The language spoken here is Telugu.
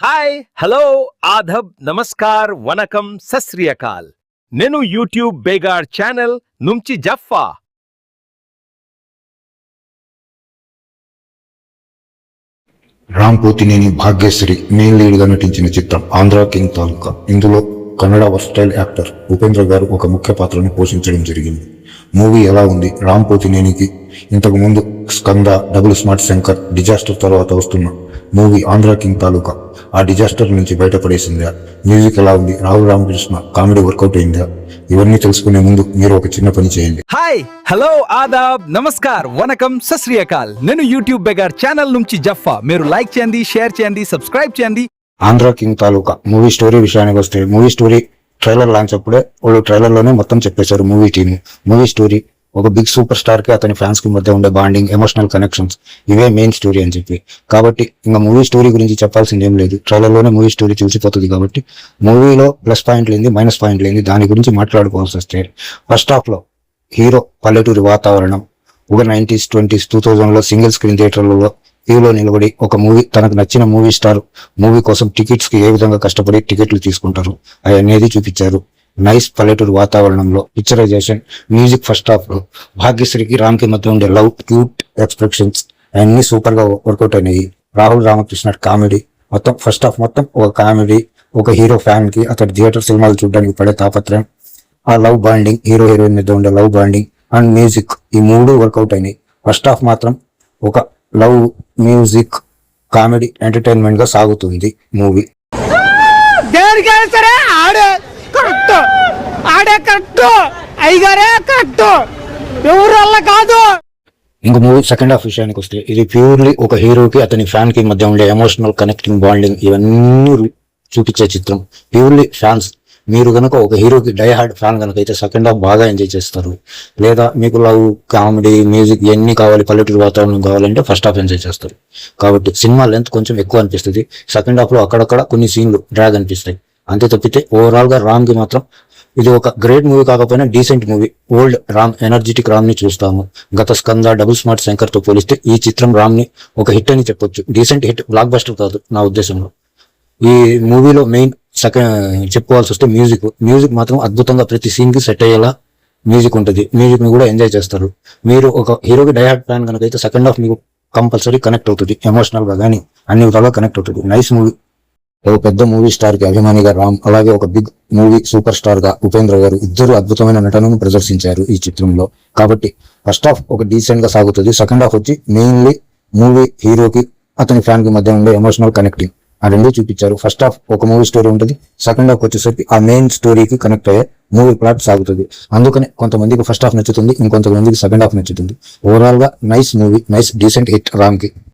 హాయ్ హలో ఆధబ్ నమస్కార్ వనకం సశ్రియకాల్ నేను యూట్యూబ్ బేగార్ ఛానల్ నుంచి జఫ్ఫా. రామ్ పోతినేని భాగ్యశ్రీ మెయిన్ నటించిన చిత్రం ఆంధ్ర కింగ్ తాలూకా. ఇందులో కన్నడ వర్స్టైల్ యాక్టర్ ఉపేంద్ర గారు ఒక ముఖ్య పాత్రను పోషించడం జరిగింది. మూవీ ఎలా ఉంది? రామ్ పోతినేనికి ఇంతకు ముందు Skanda double smart Shankar disaster తర్వాత వస్తున్న మూవీ ఆంధ్ర కింగ్ తాలూకా. ఆ డిజాస్టర్ నుంచి బయటపడేసిందా మ్యూజిక్ ఎలా ఉంది? రాహుల్ రామకృష్ణ కామెడీ వర్కౌట్ అయిందా? ఇవన్నీ తెలుసుకునే ముందు మీరు ఒక చిన్న పని చేయండి. హాయ్ హలో ఆదాబ్ నమస్కార్ వనకం సశ్రియకాల్. నేను యూట్యూబ్ బేగాడ్ ఛానల్ నుంచి జఫ్ఫా. మీరు లైక్ చేయండి షేర్ చేయండి సబ్స్క్రైబ్ చేయండి. Andhra king Taluka movie story విషయానికి వస్తే మూవీ స్టోరీ ట్రైలర్ లాంచ్ అప్పుడే వాళ్ళు ట్రైలర్లోనే మొత్తం చెప్పేశారు మూవీ టీమ్. మూవీ స్టోరీ ఒక బిగ్ సూపర్ స్టార్కి అతని ఫ్యాన్స్కి మధ్య ఉండే బాండింగ్ ఎమోషనల్ కనెక్షన్స్ ఇవే మెయిన్ స్టోరీ అని చెప్పి. కాబట్టి ఇంకా మూవీ స్టోరీ గురించి చెప్పాల్సింది ఏం లేదు. ట్రైలర్లోనే మూవీ స్టోరీ తెలిసిపోతుంది కాబట్టి మూవీలో ప్లస్ పాయింట్ ఏంది మైనస్ పాయింట్లు ఏంది దాని గురించి మాట్లాడుకోవాల్సి వస్తే ఫస్ట్ హాఫ్లో హీరో పల్లెటూరి వాతావరణం ఒక నైన్టీస్ ట్వంటీస్ టూ థౌజండ్లో సింగిల్ స్క్రీన్ థియేటర్లలో క్యూలో నిలబడి ఒక మూవీ తనకు నచ్చిన మూవీ స్టార్ మూవీ కోసం టికెట్స్కి ఏ విధంగా కష్టపడి టికెట్లు తీసుకుంటారు అనేది చూపించారు. నైస్ పల్లెటూరు వాతావరణంలో పిక్చరైజేషన్ మ్యూజిక్ ఫస్ట్ హాఫ్లో భాగ్యశ్రీకి రామ్కి మధ్య ఉండే లవ్ క్యూట్ ఎక్స్ప్రెషన్స్ అన్ని సూపర్గా వర్కౌట్ అయినాయి. రాహుల్ రామకృష్ణ కామెడీ. మొత్తం ఫస్ట్ హాఫ్ మొత్తం ఒక కామెడీ ఒక హీరో ఫ్యాన్కి అతడి థియేటర్ సినిమాలు చూడడానికి పడే తాపత్రయం. ఆ లవ్ బాండింగ్ హీరో హీరోయిన్ మధ్య ఉండే లవ్ బాండింగ్ అండ్ మ్యూజిక్ ఈ మూడు వర్కౌట్ అయినాయి. ఫస్ట్ హాఫ్ మాత్రం ఒక లవ్ మ్యూజిక్ కామెడీ ఎంటర్టైన్మెంట్గా సాగుతుంది మూవీ టైగరే కరెక్ట్ ఎవరు వల్ల కాదు. ఇంక మూవీ సెకండ్ హాఫ్ విషయానికి వస్తే ఇది ప్యూర్లీ ఒక హీరోకి అతని ఫ్యాన్కి మధ్య ఉండే ఎమోషనల్ కనెక్టింగ్ బాండింగ్ ఇవన్నీ చూపించే చిత్రం. ప్యూర్లీ ఫ్యాన్స్ మీరు గనక ఒక హీరోకి డై హార్డ్ ఫ్యాన్ కనుక అయితే సెకండ్ హాఫ్ బాగా ఎంజాయ్ చేస్తారు. లేదా మీకు లవ్ కామెడీ మ్యూజిక్ ఇవన్నీ కావాలి పల్లెటూరు వాతావరణం కావాలంటే ఫస్ట్ హాఫ్ ఎంజాయ్ చేస్తారు. కాబట్టి సినిమా లెంత్ కొంచెం ఎక్కువ అనిపిస్తుంది. సెకండ్ హాఫ్లో అక్కడక్కడ కొన్ని సీన్లు డ్రాగ్ అనిపిస్తాయి. అంతే తప్పితే ఓవరాల్గా రామ్కి మాత్రం ఇది ఒక గ్రేట్ మూవీ కాకపోయినా decent movie. Old Ram energetic రామ్ని చూస్తాము. గత స్కంద డబుల్ స్మార్ట్ శంకర్తో పోలిస్తే ఈ చిత్రం రామ్ని ఒక హిట్ అని చెప్పొచ్చు. డీసెంట్ హిట్ బ్లాక్ బస్టర్ కాదు నా ఉద్దేశంలో. ఈ మూవీలో మెయిన్ సెకండ్ చెప్పుకోవాల్సి వస్తే మ్యూజిక్. మ్యూజిక్ మాత్రం అద్భుతంగా ప్రతి సీన్కి సెట్ అయ్యేలా మ్యూజిక్ ఉంటుంది. మ్యూజిక్ని కూడా ఎంజాయ్ చేస్తారు. మీరు ఒక హీరోకి డైహార్ట్ ప్లాన్ కనుక అయితే సెకండ్ హాఫ్ మీకు కంపల్సరీ కనెక్ట్ అవుతుంది. ఎమోషనల్గా కానీ అన్ని విధాలుగా కనెక్ట్ అవుతుంది. Nice movie. ఒక పెద్ద మూవీ స్టార్కి అభిమానిగా రామ్ అలాగే ఒక బిగ్ మూవీ సూపర్ స్టార్గా ఉపేంద్ర గారు ఇద్దరు అద్భుతమైన నటనను ప్రదర్శించారు ఈ చిత్రంలో. కాబట్టి ఫస్ట్ హాఫ్ ఒక డీసెంట్గా సాగుతుంది. సెకండ్ హాఫ్ వచ్చి మెయిన్లీ మూవీ హీరోకి అతని ఫ్యాన్కి మధ్య ఉండే ఎమోషనల్ కనెక్టింగ్ ఆ రెండు చూపించారు. ఫస్ట్ హాఫ్ ఒక మూవీ స్టోరీ ఉంటుంది. సెకండ్ హాఫ్ వచ్చేసరికి ఆ మెయిన్ స్టోరీకి కనెక్ట్ అయ్యే మూవీ ప్లాట్ సాగుతుంది. అందుకని కొంతమందికి ఫస్ట్ హాఫ్ నచ్చుతుంది ఇంకొంతమందికి సెకండ్ హాఫ్ నచ్చుతుంది. ఓవరాల్గా nice movie nice decent hit రామ్కి